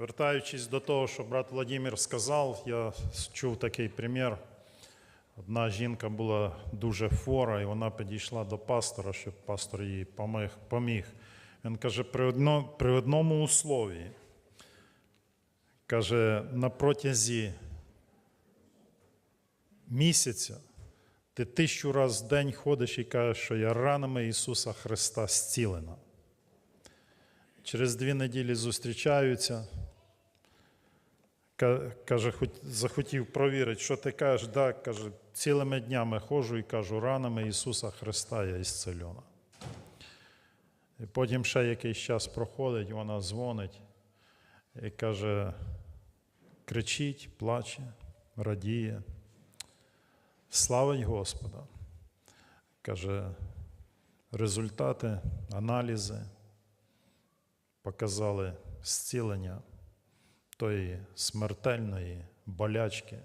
Вертаючись до того, що брат Владимир сказав, я чув такий примір. Одна жінка була дуже хвора, і вона підійшла до пастора, щоб пастор їй поміг. Він каже, при, одно, при одному условії, каже, на протязі місяця ти тисячу разів в день ходиш і кажеш, що я ранами Ісуса Христа зцілена. Через дві неділі зустрічаються. Ка- Каже, захотів провірити, що ти кажеш. Да, каже, цілими днями ходжу і кажу, ранами Ісуса Христа я ісцельона. І потім ще якийсь час проходить, вона дзвонить і каже, кричить, плаче, радіє, славить Господа. Каже, результати, аналізи показали зцілення тої смертельної болячки,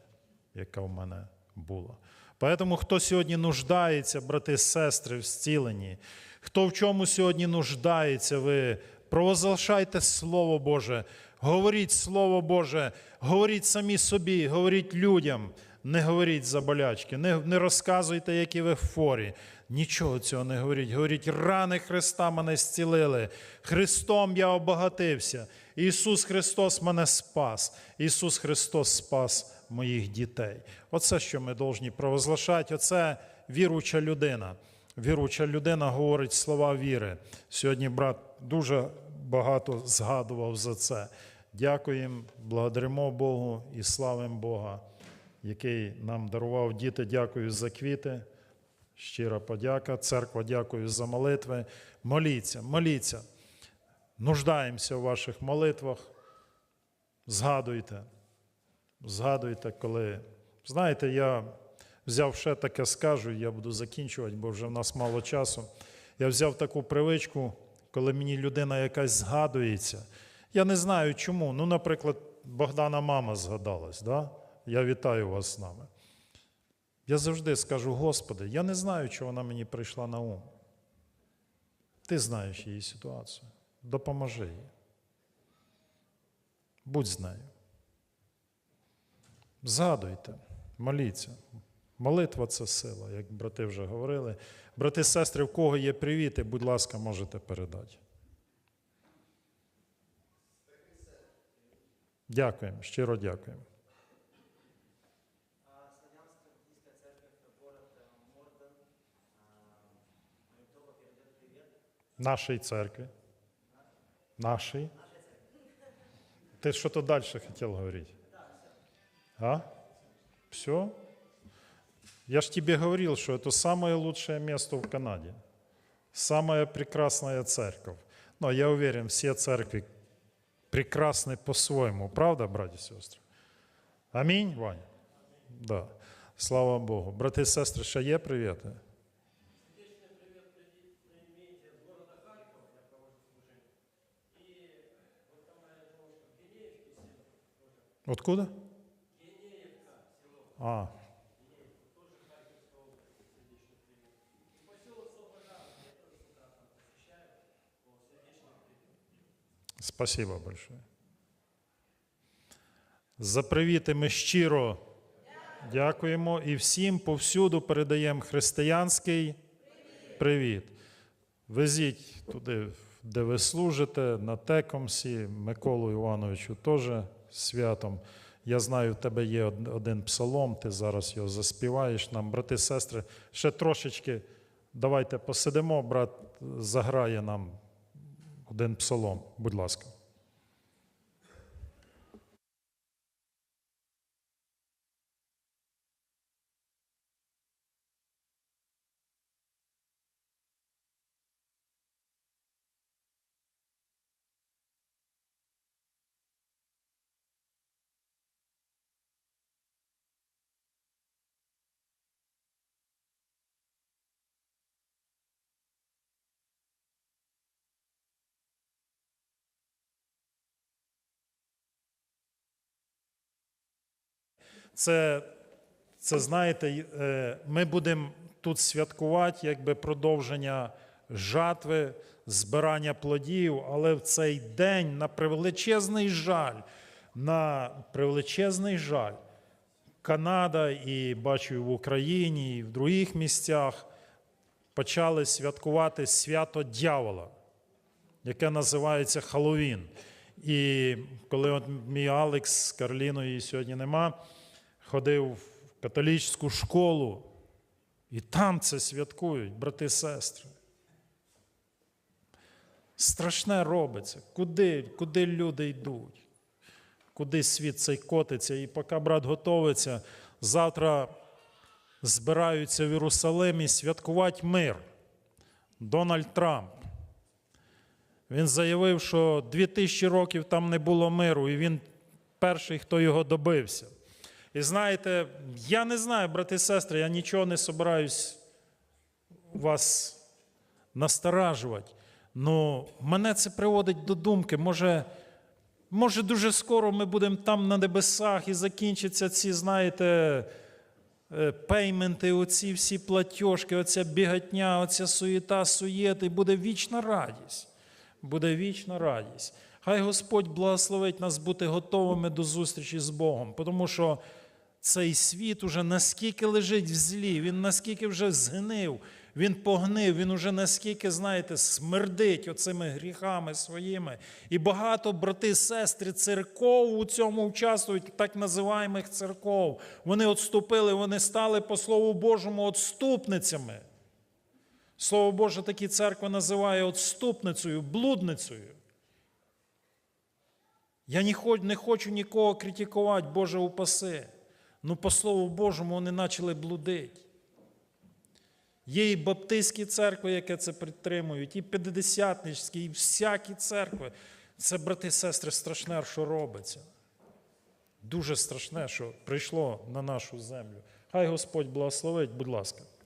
яка в мене була. Поэтому, хто сьогодні нуждається, брати, сестри, в зціленні, хто в чому сьогодні нуждається, ви провозглашайте Слово Боже, говоріть Слово Боже, говоріть самі собі, говоріть людям, не говоріть за болячки, не, не розказуйте, які ви хворі. Нічого цього не говоріть. Говоріть, рани Христа мене зцілили. Христом я обогатився. Ісус Христос мене спас. Ісус Христос спас моїх дітей. Оце, що ми повинні провозглашати. Оце віруча людина. Віруча людина говорить слова віри. Сьогодні брат дуже багато згадував за це. Дякуємо, благодаримо Богу і славимо Бога, який нам дарував діти. Дякую за квіти. Щира подяка. Церква, дякую за молитви. Моліться, моліться. Нуждаємося у ваших молитвах. Згадуйте. Згадуйте, коли. Знаєте, я взяв ще таке скажу, я буду закінчувати, бо вже в нас мало часу. Я взяв таку привичку, коли мені людина якась згадується. Я не знаю чому. Ну, наприклад, Богдана мама згадалась. Да? Я вітаю вас з нами. Я завжди скажу, Господи, я не знаю, чого вона мені прийшла на ум. Ти знаєш її ситуацію. Допоможи їй. Будь з нею. Згадуйте, моліться. Молитва це сила, як брати вже говорили. Брати, сестри, в кого є привіти, будь ласка, можете передати. Дякуємо, щиро дякуємо. привет. Нашій церкві. Нашій. Ти що-то далі хотів говорити? А? Все? Я ж тебе говорил, что это самое лучшее место в Канаде. Самая прекрасная церковь. Но я уверен, все церкви прекрасны по-своему. Правда, братья и сестры? Амінь, Ваня? Да. Слава Богу. Брати і сестри, ще є привіти? Откуда? А. Спасибо большое. За привіти ми щиро дякуємо і всім повсюду передаємо християнський привіт. Везіть туди, де ви служите, на Текомсі, Миколу Івановичу теж святом. Я знаю, в тебе є один псалом, ти зараз його заспіваєш нам. Брати, сестри, ще трошечки давайте посидимо, брат заграє нам один псалом, будь ласка. Це, це знаєте, е, ми будемо тут святкувати якби продовження жатви, збирання плодів, але в цей день на превеличезний жаль, на превеличезний жаль, Канада і бачу в Україні, і в других місцях почали святкувати свято дьявола, яке називається Халлоуін. І коли от мій Алекс з Карліною сьогодні нема, ходив в католицьку школу, і там це святкують, брати і сестри. Страшне робиться. Куди, куди люди йдуть? Куди світ цей котиться? І поки брат готовиться, завтра збираються в Єрусалимі святкувати мир. Дональд Трамп. Він заявив, що 2000 років там не було миру, і він перший, хто його добився. І знаєте, я не знаю, брати і сестри, я нічого не собираюсь вас насторажувати. Ну, мене це приводить до думки, може, може дуже скоро ми будемо там на небесах і закінчаться ці, знаєте, е, пейменти, оці всі платіжки, оця бігатня, оця суєта, суєт, і буде вічна радість. Буде вічна радість. Хай Господь благословить нас бути готовими до зустрічі з Богом, тому що цей світ уже наскільки лежить в злі, він наскільки вже згнив, він погнив, він уже наскільки, знаєте, смердить оцими гріхами своїми. І багато брати, сестри, церков у цьому участвують, так називаємих церков. Вони відступили, вони стали по Слову Божому отступницями. Слово Боже, такі церква називає отступницею, блудницею. Я не хочу нікого критикувати, Боже упаси. Ну, по Слову Божому, вони почали блудити. Є і баптистські церкви, які це підтримують, і п'ятдесятничські, і всякі церкви. Це, брати і сестри, страшне, що робиться. Дуже страшне, що прийшло на нашу землю. Хай Господь благословить, будь ласка.